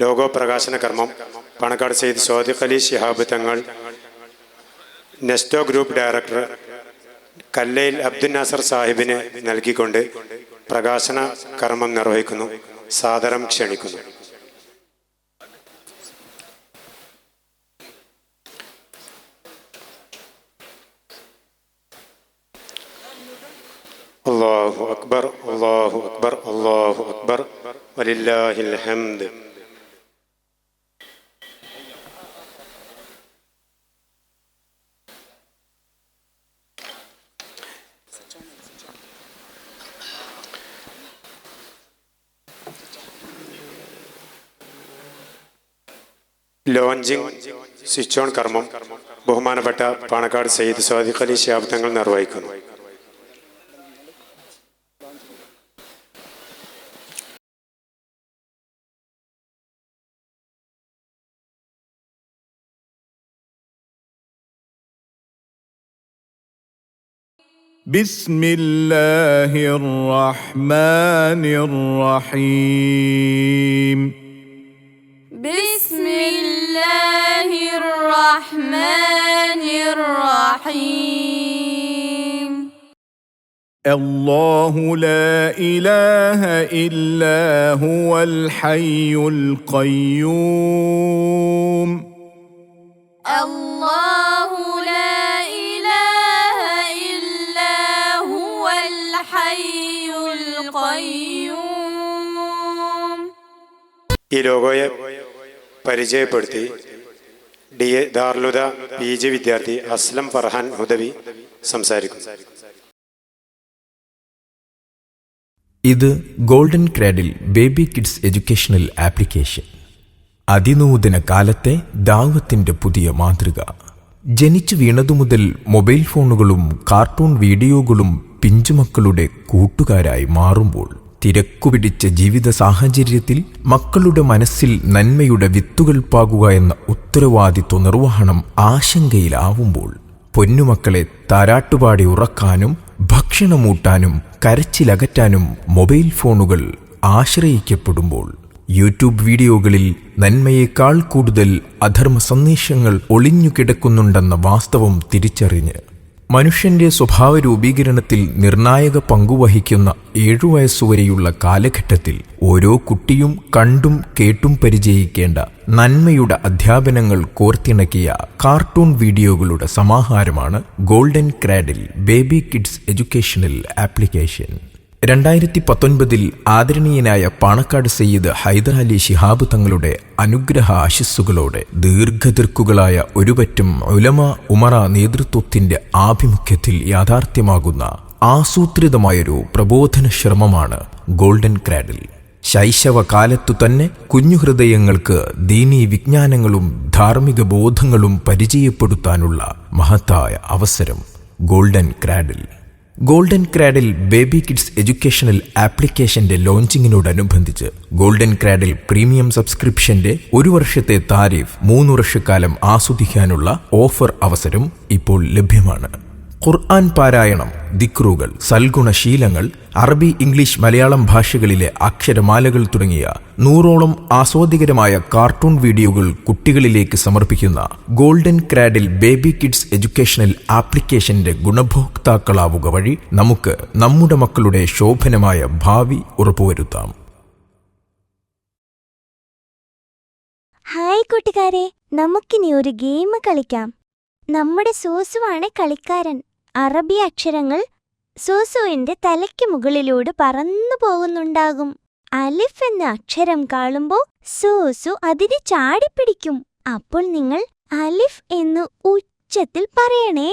Logo പ്രകാശന കർമ്മം Panakkad Syed Sadiq Ali Shihab Thangal Nesto group director Kallayil Abdul Nasser സാഹിബിന് നൽകിക്കൊണ്ട് പ്രകാശന കർമ്മം നിർവഹിക്കുന്നു. സാദരം ക്ഷണിക്കുന്നു. അള്ളാഹു അക്ബർ അള്ളാഹു അക്ബർ അള്ളാഹു അക്ബർ. വലില്ലാഹിൽ ഹംദ്. ലോഞ്ചിങ് സ്വിച്ച് ഓൺ കർമ്മം ബഹുമാനപ്പെട്ട പാണക്കാട് സയ്യിദ് സ്വാദിഖ് അലി ശിഹാബ് തങ്ങൾ നിർവഹിക്കുന്നു بسم الله الرحمن الرحيم الله لا اله الا هو الحي القيوم الله لا إله إلا هو الحي القيوم ഈ ലോഗോയെ പരിചയപ്പെടുത്തി ഡി എ ദാർലുദ പി ജി വിദ്യാർത്ഥി അസ്ലം ഫർഹാൻ ഹുദവി സംസാരിക്കും ഇത് golden cradle baby kids educational application. അതിനൂതന കാലത്തെ ദാവത്തിന്റെ പുതിയ മാതൃക. ജനിച്ചു വീണതു മുതൽ മൊബൈൽ ഫോണുകളും കാർട്ടൂൺ വീഡിയോകളും പിഞ്ചുമക്കളുടെ കൂട്ടുകാരായി മാറുമ്പോൾ തിരക്കുപിടിച്ച ജീവിത സാഹചര്യത്തിൽ മക്കളുടെ മനസ്സിൽ നന്മയുടെ വിത്തുകൾ പാകുക എന്ന ഉത്തരവാദിത്വ നിർവഹണം ആശങ്കയിലാവുമ്പോൾ പൊന്നുമക്കളെ താരാട്ടുപാടി ഉറക്കാനും ഭക്ഷണമൂട്ടാനും കരച്ചിലകറ്റാനും മൊബൈൽ ഫോണുകൾ ആശ്രയിക്കപ്പെടുമ്പോൾ യൂട്യൂബ് വീഡിയോകളിൽ നന്മയേക്കാൾ കൂടുതൽ അധർമ്മ സന്ദേശങ്ങൾ ഒളിഞ്ഞു ഒളിഞ്ഞുകിടക്കുന്നുണ്ടെന്ന വാസ്തവം തിരിച്ചറിഞ്ഞ് മനുഷ്യന്റെ സ്വഭാവ രൂപീകരണത്തിൽ നിർണായക പങ്കുവഹിക്കുന്ന ഏഴു വയസ്സുവരെയുള്ള കാലഘട്ടത്തിൽ ഓരോ കുട്ടിയും കണ്ടും കേട്ടും പരിചയിക്കേണ്ട നന്മയുടെ അധ്യാപനങ്ങൾ കോർത്തിണക്കിയ കാർട്ടൂൺ വീഡിയോകളുടെ സമാഹാരമാണ് golden cradle baby kids educational application. രണ്ടായിരത്തി പത്തൊൻപതിൽ ആദരണീയനായ പാണക്കാട് സയ്യിദ് ഹൈദരാലി ശിഹാബ് തങ്ങളുടെ അനുഗ്രഹ ആശസ്സുകളോടെ ദീർഘതിർക്കുകളായ ഒരുപറ്റം ഉലമ ഉമറ നേതൃത്വത്തിന്റെ ആഭിമുഖ്യത്തിൽ യാഥാർത്ഥ്യമാകുന്ന ആസൂത്രിതമായൊരു പ്രബോധന ശ്രമമാണ് ഗോൾഡൻ ക്രാഡിൽ. ശൈശവകാലത്തു തന്നെ കുഞ്ഞുഹൃദയങ്ങൾക്ക് ദീനീ വിജ്ഞാനങ്ങളും ധാർമ്മിക ബോധങ്ങളും പരിചയപ്പെടുത്താനുള്ള മഹത്തായ അവസരം golden cradle. Golden cradle baby kids educational ആപ്ലിക്കേഷന്റെ ലോഞ്ചിങ്ങിനോടനുബന്ധിച്ച് ഗോൾഡൻ ക്രാഡിൽ പ്രീമിയം സബ്സ്ക്രിപ്ഷന്റെ ഒരു വർഷത്തെ താരിഫ് മൂന്ന് വർഷക്കാലം ആസ്വദിക്കാനുള്ള ഓഫർ അവസരം ഇപ്പോൾ ലഭ്യമാണ്. ഖുർആൻ പാരായണം ദിക്റുകൾ സൽഗുണശീലങ്ങൾ അറബി ഇംഗ്ലീഷ് മലയാളം ഭാഷകളിലെ അക്ഷരമാലകൾ തുടങ്ങിയ നൂറോളം ആസ്വാദികരമായ കാർട്ടൂൺ വീഡിയോകൾ കുട്ടികളിലേക്ക് സമർപ്പിക്കുന്ന golden cradle baby kids educational ആപ്ലിക്കേഷന്റെ ഗുണഭോക്താക്കളാവുക വഴി നമുക്ക് നമ്മുടെ മക്കളുടെ ശോഭനമായ ഭാവി ഉറപ്പുവരുത്താം. ഹായ് കൂട്ടുകാരെ നമുക്കിനി ഒരു ഗെയിം കളിക്കാം. നമ്മുടെ സോസുവാണ് കളിക്കാരൻ. അറബി അക്ഷരങ്ങൾ സൂസുവിന്റെ തലയ്ക്ക് മുകളിലൂടെ പറന്നു പോകുന്നുണ്ടാകും. അലിഫ് എന്ന അക്ഷരം കാണുമ്പോൾ സൂസു അതിനെ ചാടിപ്പിടിക്കും. അപ്പോൾ നിങ്ങൾ അലിഫ് എന്ന് ഉച്ചത്തിൽ പറയണേ.